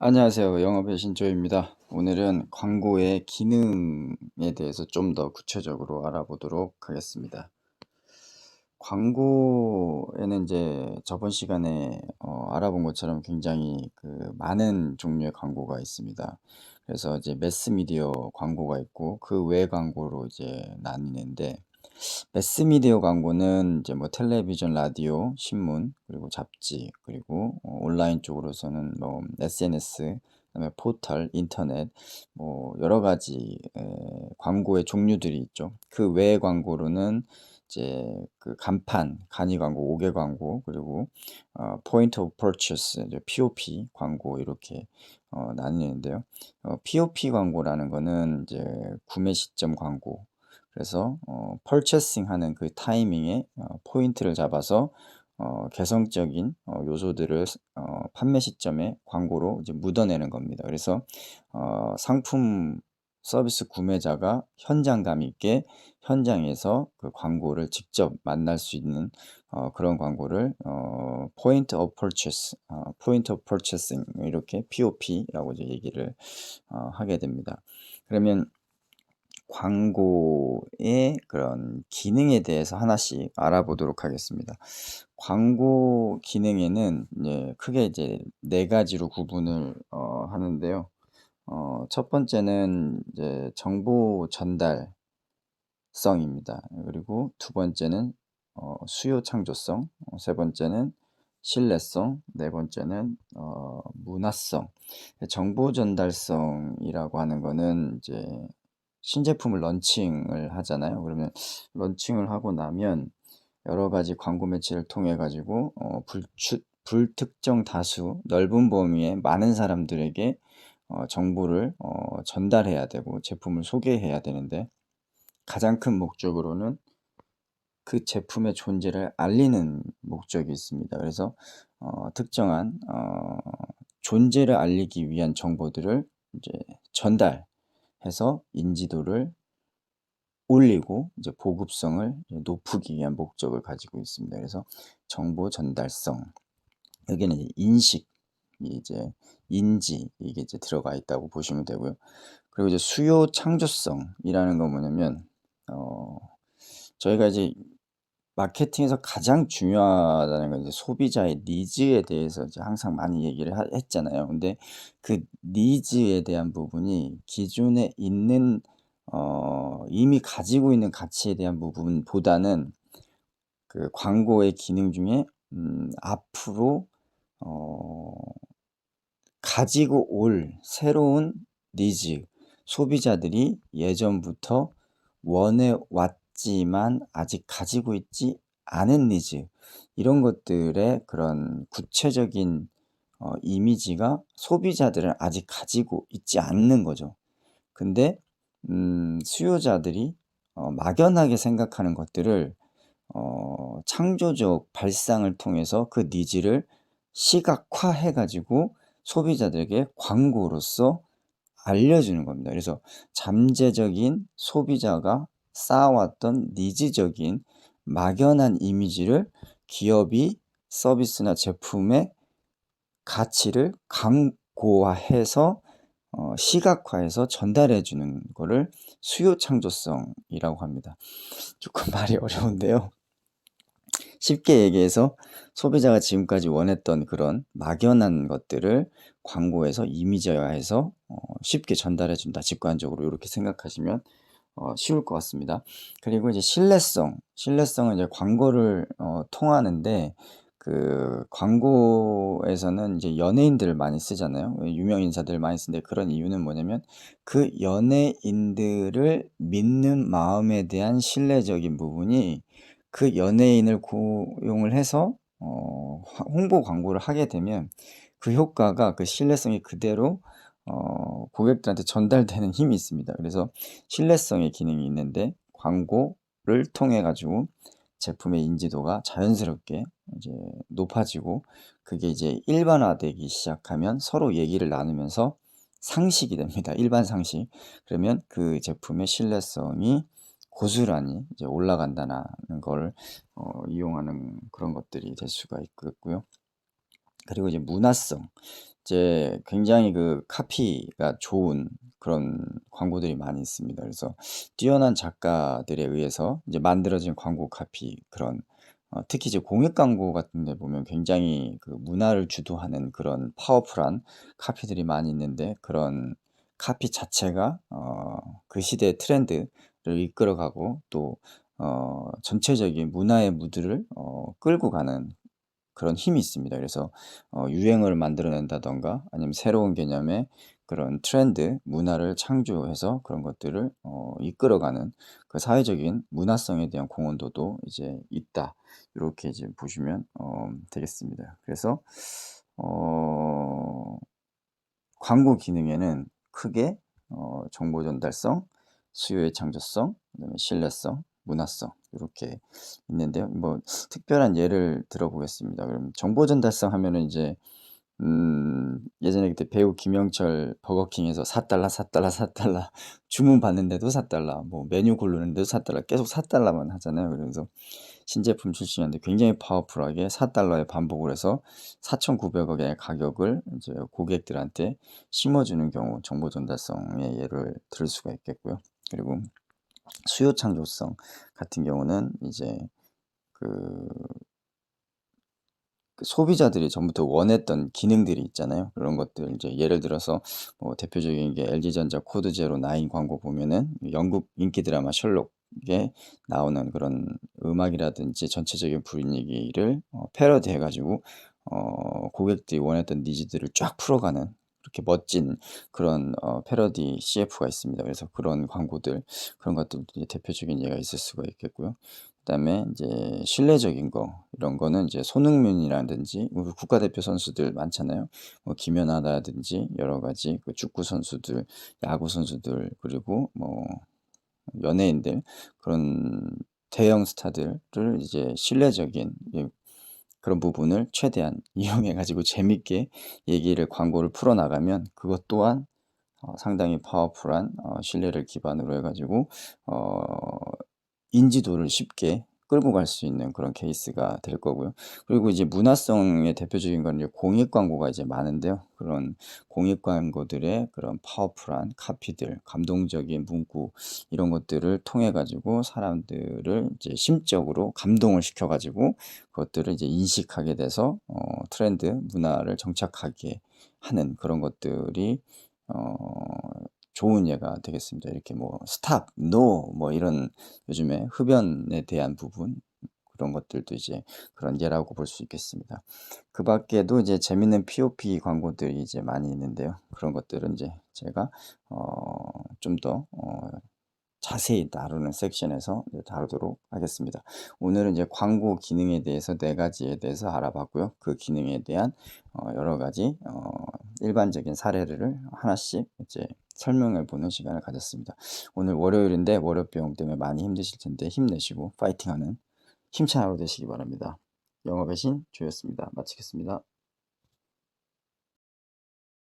안녕하세요. 영업의 신조입니다. 오늘은 광고의 기능에 대해서 좀 더 구체적으로 알아보도록 하겠습니다. 광고에는 이제 저번 시간에 어, 알아본 것처럼 굉장히 그 많은 종류의 광고가 있습니다. 그래서 이제 매스 미디어 광고가 있고 그 외 광고로 이제 나뉘는데 매스미디어 광고는 이제 뭐 텔레비전, 라디오, 신문, 그리고 잡지, 그리고 어, 온라인 쪽으로서는 뭐 SNS, 그다음에 포털, 인터넷, 뭐 여러 가지 에, 광고의 종류들이 있죠. 그 외의 광고로는 이제 그 간판, 간이 광고, 5개 광고, 그리고 어, 포인트 오브 이제 POP 광고 이렇게 어, 나뉘는데요. 어, POP 광고라는 거는 이제 구매 시점 광고, 그래서 어, 펄체싱 하는 그 타이밍에 어, 포인트를 잡아서 어, 개성적인 어, 요소들을 어, 판매 시점에 광고로 이제 묻어내는 겁니다. 그래서 어, 상품 서비스 구매자가 현장감 있게 현장에서 그 광고를 직접 만날 수 있는 어, 그런 광고를 of Purchase, 어, Point of Purchasing 이렇게 POP라고 이제 얘기를 어, 하게 됩니다. 그러면 광고의 그런 기능에 대해서 하나씩 알아보도록 하겠습니다. 광고 기능에는 이제 크게 이제 네 가지로 구분을 어, 하는데요. 어, 첫 번째는 이제 정보 전달성입니다. 그리고 두 번째는 어, 수요 창조성, 어, 세 번째는 신뢰성, 네 번째는 어, 문화성. 정보 전달성이라고 하는 거는 이제 신제품을 런칭을 하잖아요. 그러면 런칭을 하고 나면 여러 가지 광고 매체를 통해 가지고 어, 불추, 불특정 다수 넓은 범위의 많은 사람들에게 어, 정보를 어, 전달해야 되고 제품을 소개해야 되는데 가장 큰 목적으로는 그 제품의 존재를 알리는 목적이 있습니다. 그래서 어, 특정한 어, 존재를 알리기 위한 정보들을 이제 전달 해서 인지도를 올리고 이제 보급성을 높이기 위한 목적을 가지고 있습니다. 그래서 정보 전달성 여기는 인식 이제 인지 이게 이제 들어가 있다고 보시면 되고요. 그리고 이제 수요 창조성이라는 건 뭐냐면 어 저희가 이제 마케팅에서 가장 중요하다는 건 이제 소비자의 니즈에 대해서 이제 항상 많이 얘기를 하, 했잖아요. 근데 그 니즈에 대한 부분이 기존에 있는 어, 이미 가지고 있는 가치에 대한 부분보다는 그 광고의 기능 중에 음, 앞으로 어, 가지고 올 새로운 니즈 소비자들이 예전부터 원해 왔 지만 아직 가지고 있지 않은 니즈 이런 것들의 그런 구체적인 어, 이미지가 소비자들은 아직 가지고 있지 않는 거죠. 근데 음, 수요자들이 어, 막연하게 생각하는 것들을 어, 창조적 발상을 통해서 그 니즈를 시각화해 가지고 소비자들에게 광고로서 알려주는 겁니다. 그래서 잠재적인 소비자가 쌓아왔던 니즈적인 막연한 이미지를 기업이 서비스나 제품의 가치를 강고화해서 어, 시각화해서 전달해 주는 거를 수요 창조성이라고 합니다. 조금 말이 어려운데요. 쉽게 얘기해서 소비자가 지금까지 원했던 그런 막연한 것들을 광고에서 이미지화해서 어, 쉽게 전달해 준다. 직관적으로 이렇게 생각하시면 어, 쉬울 것 같습니다. 그리고 이제 신뢰성, 신뢰성은 이제 광고를 어, 통하는데 그 광고에서는 이제 연예인들을 많이 쓰잖아요. 유명 인사들 많이 쓰는데 그런 이유는 뭐냐면 그 연예인들을 믿는 마음에 대한 신뢰적인 부분이 그 연예인을 고용을 해서 어, 홍보 광고를 하게 되면 그 효과가 그 신뢰성이 그대로 어, 고객들한테 전달되는 힘이 있습니다. 그래서 신뢰성의 기능이 있는데 광고를 통해 가지고 제품의 인지도가 자연스럽게 이제 높아지고 그게 이제 일반화되기 시작하면 서로 얘기를 나누면서 상식이 됩니다. 일반 상식. 그러면 그 제품의 신뢰성이 고스란히 이제 올라간다는 걸 어, 이용하는 그런 것들이 될 수가 있겠고요. 그리고 이제 문화성. 이제 굉장히 그 카피가 좋은 그런 광고들이 많이 있습니다. 그래서 뛰어난 작가들에 의해서 이제 만들어진 광고 카피 그런 어 특히 이제 공익 광고 같은 데 보면 굉장히 그 문화를 주도하는 그런 파워풀한 카피들이 많이 있는데 그런 카피 자체가 어 그 시대의 트렌드를 이끌어 가고 또 어 전체적인 문화의 무드를 어 끌고 가는 그런 힘이 있습니다. 그래서 어 유행을 만들어 낸다든가 아니면 새로운 개념의 그런 트렌드, 문화를 창조해서 그런 것들을 어 이끌어가는 그 사회적인 문화성에 대한 공헌도도 이제 있다. 요렇게 이제 보시면 어 되겠습니다. 그래서 어 광고 기능에는 크게 어 정보 전달성, 수요의 창조성, 그다음에 신뢰성, 문화성 요렇게 있는데요. 뭐 특별한 예를 들어 보겠습니다. 그럼 정보 전달성 하면은 이제 음 예전에 그때 배우 김영철 버거킹에서 $4, $4, $4 주문 받는데도 $4 뭐 메뉴 고르는데도 $4 계속 $4만 하잖아요. 그러면서 신제품 출시하는데 굉장히 파워풀하게 $4에 반복을 해서 4,900억의 가격을 이제 고객들한테 심어주는 경우 정보 전달성의 예를 들을 수가 있겠고요. 그리고 수요 창조성 같은 경우는 이제 그 그 소비자들이 전부터 원했던 기능들이 있잖아요. 그런 것들 이제 예를 들어서 뭐 대표적인 게 LG전자 코드 제로 9 광고 보면은 영국 인기 드라마 셜록에 나오는 그런 음악이라든지 전체적인 분위기를 어 패러디해 가지고 어 고객들이 원했던 니즈들을 쫙 풀어가는 그렇게 멋진 그런 어 패러디 CF가 있습니다. 그래서 그런 광고들 그런 것들도 이제 대표적인 예가 있을 수가 있겠고요. 그다음에 인제 신뢰적인 거 이런 거는 이제 손흥민이라든지 우리 국가대표 선수들 많잖아요. 뭐 김연아라든지 여러 가지 그 축구 선수들, 야구 선수들 그리고 뭐 연예인들 그런 대형 스타들을 이제 예 그런 부분을 최대한 이용해 가지고 재밌게 얘기를 광고를 풀어 나가면 그것 또한 어 상당히 파워풀한 어 신뢰를 기반으로 해 가지고 어 인지도를 쉽게 끌고 갈 수 있는 그런 케이스가 될 거고요. 그리고 이제 문화성의 대표적인 건 이제 공익 광고가 이제 많은데요. 그런 공익 광고들의 그런 파워풀한 카피들, 감동적인 문구 이런 것들을 통해 가지고 사람들을 이제 심적으로 감동을 시켜 가지고 그것들을 이제 인식하게 돼서 어 트렌드, 문화를 정착하게 하는 그런 것들이 어 좋은 예가 되겠습니다. 이렇게 뭐 스탑, 노 뭐 이런 요즘에 흡연에 대한 부분 그런 것들도 이제 그런 예라고 볼 수 있겠습니다. 그 밖에도 이제 재밌는 POP 광고들이 이제 많이 있는데요. 그런 것들은 이제 제가 어 좀더 어 자세히 다루는 섹션에서 다루도록 하겠습니다. 오늘은 이제 광고 기능에 대해서 4 가지에 대해서 알아봤고요. 그 기능에 대한 어 여러 가지 어 일반적인 사례를 하나씩 이제 설명해 보는 시간을 가졌습니다. 오늘 월요일인데 월요병 때문에 많이 힘드실 텐데 힘내시고 파이팅하는 힘찬 하루 되시기 바랍니다. 영업의 신 조였습니다. 마치겠습니다.